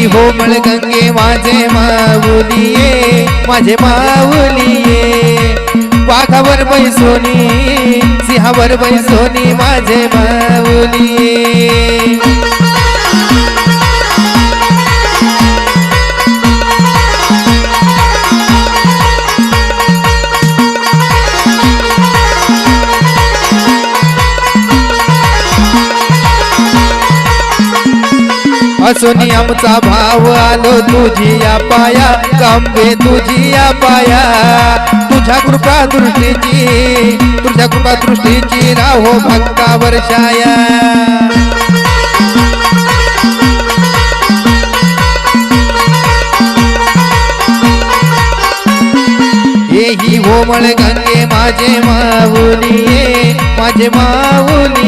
ही होमळ गंगे माझे माऊलिये माझे माऊलिये. वाघावर बैसोनी सिंहावर बैसोनी माझे मा असोनी आमचा भाव आलो तुझी या पाया कांबे तुझी या पाया. तुझ्या कृपा दृष्टीची तुझ्या कृपा दृष्टीची राहो भक्ता वर्षाया ही होमळ गंगे माझे माऊली माझे माऊली